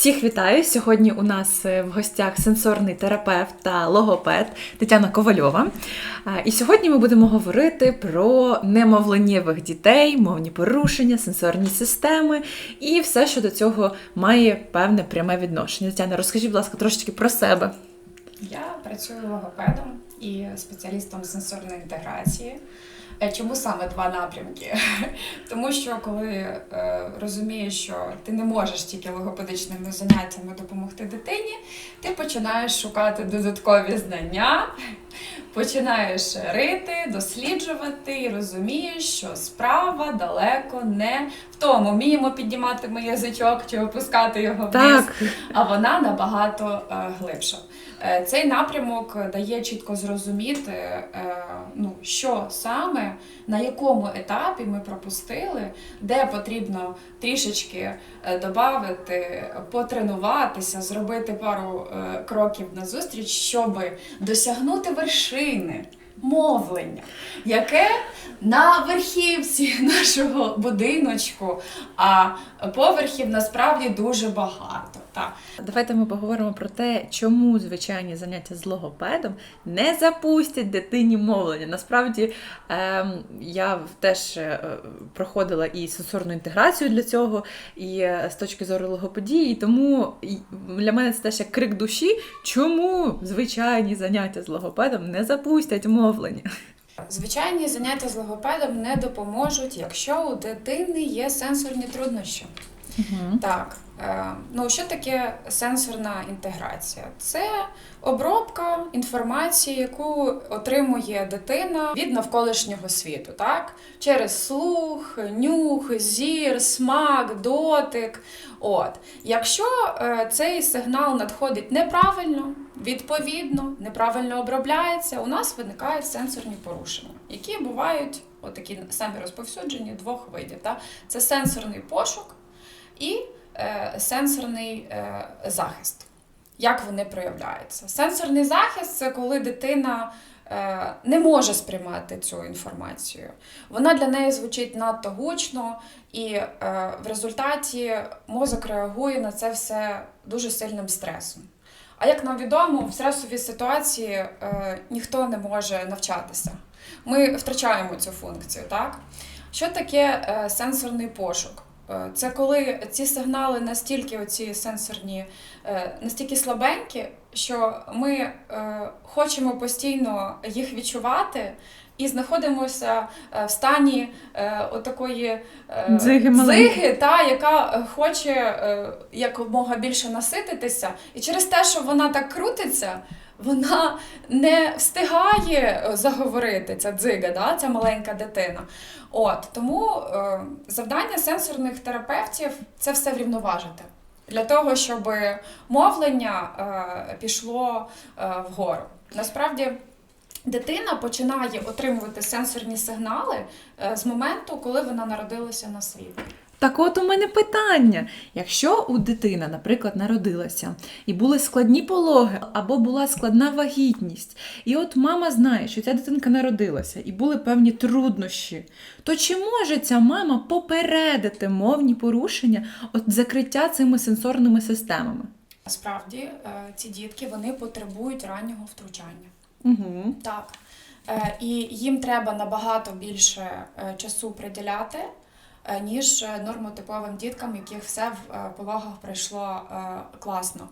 Всіх вітаю! Сьогодні у нас е, в гостях сенсорний терапевт та логопед Тетяна Ковальова. І сьогодні ми будемо говорити про немовленнєвих дітей, мовні порушення, сенсорні системи і все, що до цього має певне пряме відношення. Тетяна, розкажіть, будь ласка, трошечки про себе. Я працюю логопедом і спеціалістом сенсорної інтеграції. Чому саме два напрямки? Тому що коли е, розумієш, що ти не можеш тільки логопедичними заняттями допомогти дитині, ти починаєш шукати додаткові знання, починаєш рити, досліджувати і розумієш, що справа далеко не в тому, вміємо піднімати ми язичок чи опускати його вниз, Так, а вона набагато е, глибша. Е, Цей напрямок дає чітко зрозуміти, е, ну, що саме, на якому етапі ми пропустили, де потрібно трішечки додати, потренуватися, зробити пару кроків назустріч, щоб досягнути вершини. doing there. Мовлення, яке на верхівці нашого будиночку, а поверхів насправді дуже багато. Так. давайте ми поговоримо про те, чому звичайні заняття з логопедом не запустять дитині мовлення. Насправді ем, я теж е, проходила і сенсорну інтеграцію для цього, і е, з точки зору логопедії, тому для мене це теж як крик душі, чому звичайні заняття з логопедом не запустять мовлення. Звичайні заняття з логопедом не допоможуть, якщо у дитини є сенсорні труднощі. Так, е, ну що таке сенсорна інтеграція? Це обробка інформації, яку отримує дитина від навколишнього світу, так? Через слух, нюх, зір, смак, дотик. От. Якщо е, цей сигнал надходить неправильно, відповідно, неправильно обробляється, у нас виникають сенсорні порушення, які бувають отакі самі розповсюджені двох видів. Так? Це сенсорний пошук і е, сенсорний е, захист. Як вони проявляються? Сенсорний захист це коли дитина е, не може сприймати цю інформацію. Вона для неї звучить надто гучно, і в результаті мозок реагує на це все дуже сильним стресом. А як нам відомо, в стресовій ситуації е, ніхто не може навчатися. Ми втрачаємо цю функцію, так? Що таке е, сенсорний пошук? Е, Це коли ці сигнали настільки оці сенсорні, е, настільки слабенькі, що ми е, хочемо постійно їх відчувати і знаходимося в стані отакої Дзиги дзиги, та, яка хоче якомога більше насититися. І через те, що вона так крутиться, вона не встигає е, заговорити, ця дзига, да, ця маленька дитина. От тому е, завдання сенсорних терапевтів це все врівноважити. Для того, щоб мовлення е, пішло е, вгору. Насправді дитина починає отримувати сенсорні сигнали е, з моменту, коли вона народилася на світ. Так от у мене питання. Якщо у дитина, наприклад, народилася і були складні пологи, або була складна вагітність, і от мама знає, що ця дитинка народилася, і були певні труднощі, то чи може ця мама попередити мовні порушення от закриття цими сенсорними системами? Насправді е, ці дітки вони потребують раннього втручання. Угу. Так. Е, І їм треба набагато більше е, часу приділяти, ніж е, нормотиповим діткам, яких все в повагах пологах пройшло е, класно.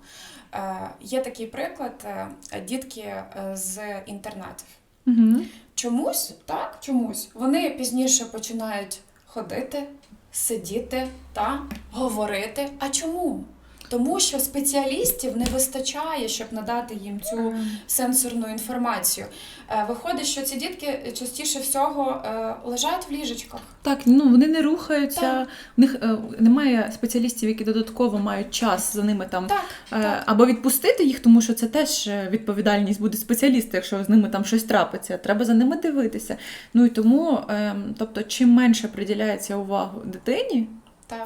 Е, Є такий приклад: е, дітки е, з інтернатів. Угу. Чомусь, так, чомусь вони пізніше починають ходити, сидіти та говорити. А чому? Тому що спеціалістів не вистачає, щоб надати їм цю сенсорну інформацію. Е, Виходить, що ці дітки частіше всього е, лежать в ліжечках. Так, ну вони не рухаються, Так. в них е, немає спеціалістів, які додатково мають час за ними там Так, так. Або відпустити їх, тому що це теж відповідальність буде спеціаліста, якщо з ними там щось трапиться. Треба за ними дивитися. Ну і тому, ем, тобто, чим менше приділяється увагу дитині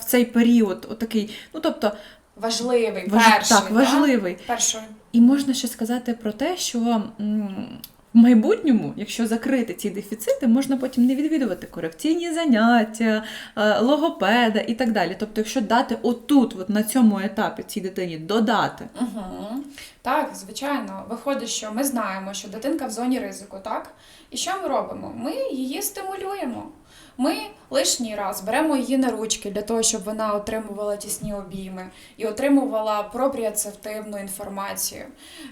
в цей період, отакий, ну тобто, Важливий, важ... перший. так, важливий. Перший. І можна ще сказати про те, що в майбутньому, якщо закрити ці дефіцити, можна потім не відвідувати корекційні заняття, е, логопеда і так далі. Тобто, якщо дати отут, от на цьому етапі цій дитині додати, Угу. Так, звичайно, виходить, що ми знаємо, що дитинка в зоні ризику, так? І що ми робимо? Ми її стимулюємо. Ми лишній раз беремо її на ручки для того, щоб вона отримувала тісні обійми і отримувала пропріоцептивну інформацію.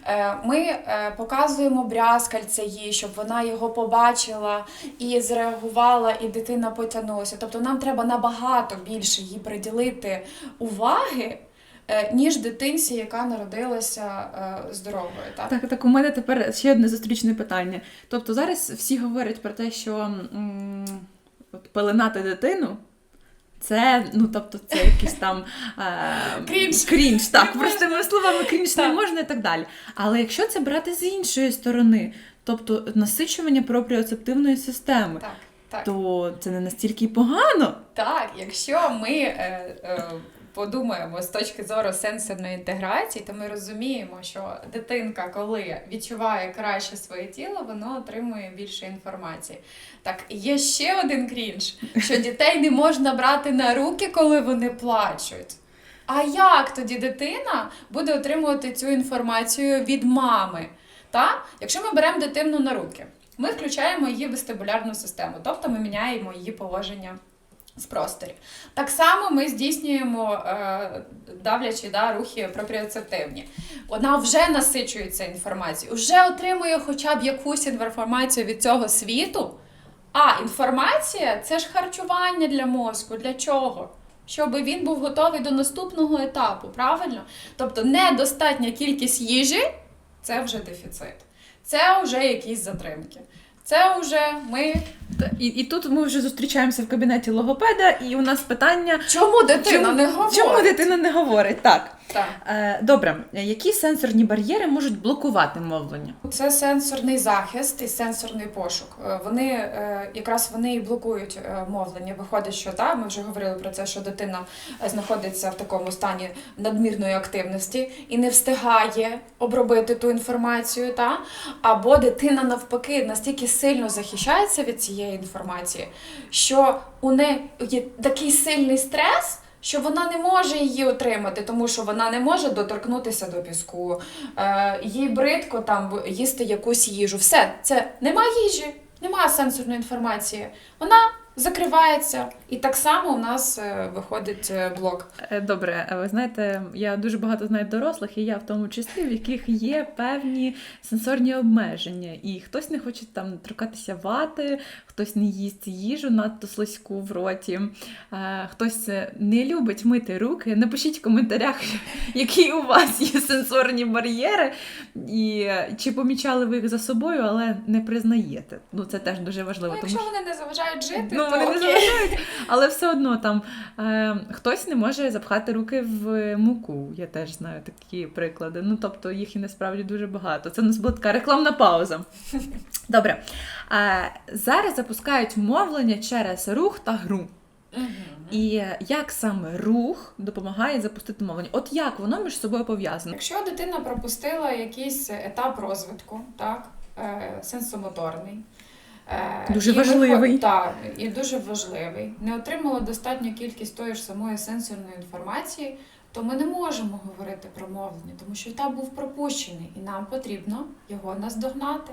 Е, Ми е, показуємо брязкальце їй, щоб вона його побачила і зреагувала, і дитина потягнулася. Тобто нам треба набагато більше їй приділити уваги, е, ніж дитинці, яка народилася здоровою. Так? Так, так, у мене тепер ще одне зустрічне питання. Тобто зараз всі говорять про те, що м, от пеленати дитину. Це, ну тобто, це якийсь там е, Крінж. крінж так, простими словами, крінж не можна і так далі. Але якщо це брати з іншої сторони, тобто насичування пропріоцептивної системи, Так, так. то це не настільки погано. Так, якщо ми е, е, подумаємо з точки зору сенсорної інтеграції, то ми розуміємо, що дитинка, коли відчуває краще своє тіло, воно отримує більше інформації. Так, є ще один крінж, що дітей не можна брати на руки, коли вони плачуть. А як тоді дитина буде отримувати цю інформацію від мами? Та? Якщо ми беремо дитину на руки, ми включаємо її вестибулярну систему, тобто ми міняємо її положення в просторі. Так само ми здійснюємо е, давлячі да, рухи пропріоцептивні. Вона вже насичується інформацією, вже отримує хоча б якусь інформацію від цього світу. А інформація це ж харчування для мозку. Для чого? Щоб він був готовий до наступного етапу, правильно? Тобто недостатня кількість їжі це вже дефіцит. Це вже якісь затримки. Це вже ми. І, і тут ми вже зустрічаємося в кабінеті логопеда, і у нас питання, Чому дитина чому, не говорить? чому дитина не говорить? Так. Так. Е, добре, які сенсорні бар'єри можуть блокувати мовлення? Це сенсорний захист і сенсорний пошук. Е, Вони е, якраз вони і блокують мовлення. Виходить, що так, ми вже говорили про це, що дитина знаходиться в такому стані надмірної активності і не встигає обробити ту інформацію, та або дитина навпаки настільки сильно захищається від цієї інформації, що у неї є такий сильний стрес. Що вона не може її отримати, тому що вона не може доторкнутися до піску, е, їй бридко там їсти якусь їжу. Все, це нема їжі, немає сенсорної інформації. Вона закривається. І так само у нас е, виходить е, блок. Е, Добре, ви знаєте, я дуже багато знаю дорослих, і я в тому числі, в яких є певні сенсорні обмеження. І хтось не хоче там торкатися вати, хтось не їсть їжу надто слизьку в роті, хтось не любить мити руки. Напишіть в коментарях, які у вас є сенсорні бар'єри, і чи помічали ви їх за собою, але не признаєте. Ну це теж дуже важливо. Ну, тому якщо вони не заважають жити, Ну, вони не заважають, але все одно там е, хтось не може запхати руки в муку. Я теж знаю такі приклади. Ну, тобто їх і насправді дуже багато. Це у нас була така рекламна пауза. Добре. Е, зараз запускають мовлення через рух та гру. І як саме рух допомагає запустити мовлення? От як воно між собою пов'язано? Якщо дитина пропустила якийсь етап розвитку, так, е, сенсомоторний. Е, Дуже і важливий. виход- Так, і дуже важливий. Не отримала достатню кількість тої ж самої сенсорної інформації, то ми не можемо говорити про мовлення, тому що етап був пропущений, і нам потрібно його наздогнати.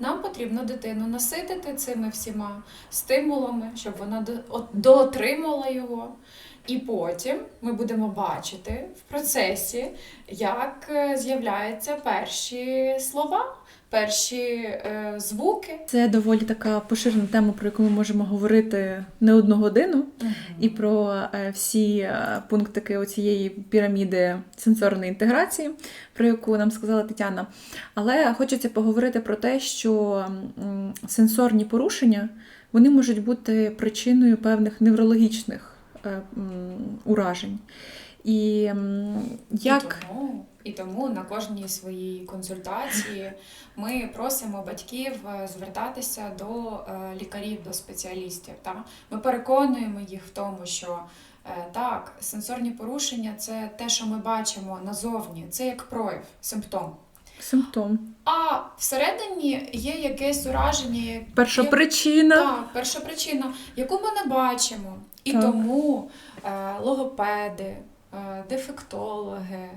Нам потрібно дитину наситити цими всіма стимулами, щоб вона до- от- доотримала його. І потім ми будемо бачити в процесі, як е, з'являються перші слова, перші е, звуки. Це доволі така поширена тема, про яку ми можемо говорити не одну годину. і про е, всі е, пунктики оцієї піраміди сенсорної інтеграції, про яку нам сказала Тетяна. Але хочеться поговорити про те, що сенсорні порушення вони можуть бути причиною певних неврологічних уражень. І як І тому, і тому на кожній своїй консультації ми просимо батьків е, звертатися до е, лікарів, до спеціалістів. Та? Ми переконуємо їх в тому, що е, так, сенсорні порушення це те, що ми бачимо назовні, це як прояв, симптом. Симптом. А всередині є якесь ураження, яке- Перша. Так, перша причина, яку ми не бачимо. І Так. тому е, логопеди, е, дефектологи,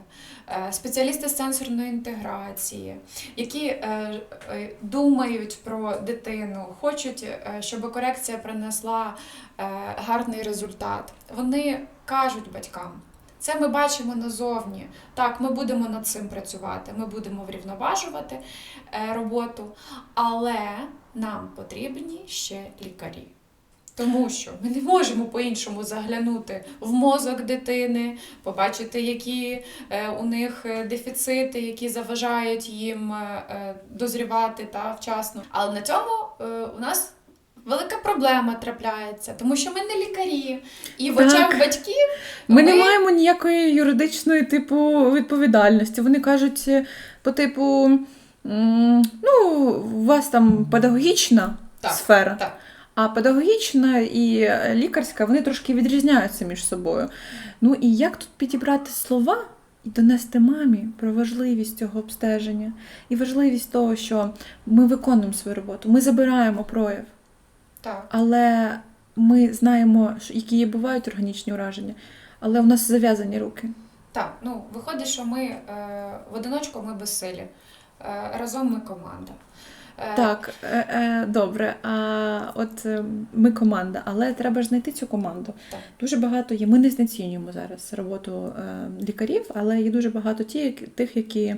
е, спеціалісти з сенсорної інтеграції, які е, е, думають про дитину, хочуть, е, щоб корекція принесла е, гарний результат, вони кажуть батькам. Це ми бачимо назовні. Так, ми будемо над цим працювати, ми будемо врівноважувати роботу, але нам потрібні ще лікарі. Тому що ми не можемо по-іншому заглянути в мозок дитини, побачити, які е, у них е, дефіцити, які заважають їм е, дозрівати та вчасно. Але на цьому у нас велика проблема трапляється, тому що ми не лікарі, і в очах батьків Ми не маємо ніякої юридичної типу відповідальності. Вони кажуть, по типу, ну, у вас там педагогічна Так, сфера, так. А педагогічна і лікарська вони трошки відрізняються між собою. Ну і як тут підібрати слова і донести мамі про важливість цього обстеження і важливість того, що ми виконуємо свою роботу, ми забираємо прояв. так. Але ми знаємо, які бувають органічні ураження, але у нас зав'язані руки. Так, ну виходить, що ми е, в одиночку ми безсилі. Е, разом ми команда. Е, Так, е, е, добре. А от е, ми команда, але треба ж знайти цю команду. Так. Дуже багато є. Ми не знецінюємо зараз роботу е, лікарів, але є дуже багато ті, тих, які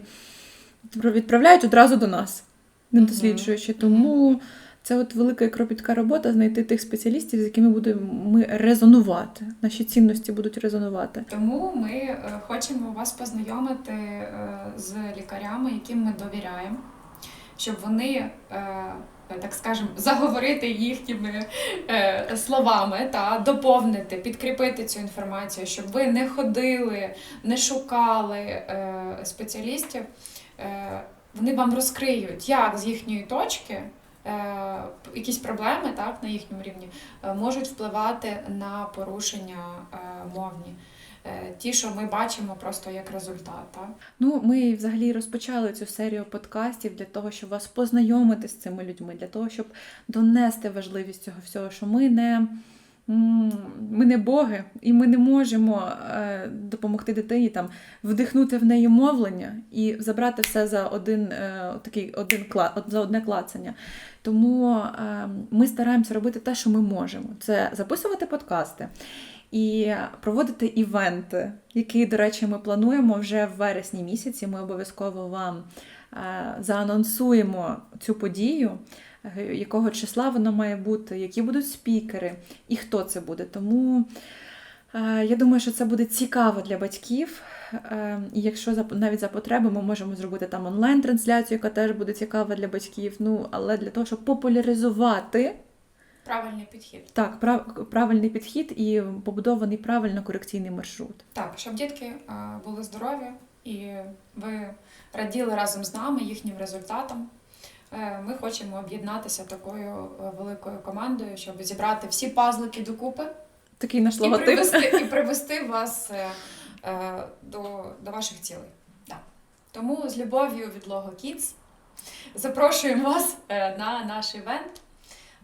відправляють одразу до нас, не досліджуючи. Тому це от велика і кропітка робота знайти тих спеціалістів, з якими будемо ми резонувати. Наші цінності будуть резонувати. Тому ми е, хочемо вас познайомити е, з лікарями, яким ми довіряємо, щоб вони, е, так скажемо, заговорити їхніми е, словами та доповнити, підкріпити цю інформацію, щоб ви не ходили, не шукали е, спеціалістів. Вони вам розкриють, як з їхньої точки. Якісь проблеми так на їхньому рівні можуть впливати на порушення мовні. Е, Ті, що ми бачимо просто як результат. Так? Ну, ми взагалі розпочали цю серію подкастів для того, щоб вас познайомити з цими людьми, для того, щоб донести важливість цього всього, що ми не. Ми не боги, і ми не можемо е, допомогти дитині там вдихнути в неї мовлення і забрати все за один е, такий один за одне клацання. Тому е, ми стараємося робити те, що ми можемо. Це записувати подкасти і проводити івенти, які, до речі, ми плануємо вже в вересні місяці. Ми обов'язково вам е, заанонсуємо цю подію, е, якого числа вона має бути, які будуть спікери і хто це буде. Тому е, я думаю, що це буде цікаво для батьків. І якщо навіть за потреби ми можемо зробити там онлайн-трансляцію, яка теж буде цікава для батьків. Ну, але для того, щоб популяризувати Правильний підхід. так, прав, правильний підхід і побудований правильно корекційний маршрут. Так, щоб дітки е, були здорові і ви раділи разом з нами їхнім результатам. Е, Ми хочемо об'єднатися такою е, великою командою, щоб зібрати всі пазлики докупи Такий наш і привести, і привести вас до, до ваших цілей. Так. Тому з любов'ю від Logo Kids запрошуємо вас на наш івент.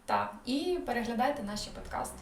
Так, і переглядайте наші подкасти.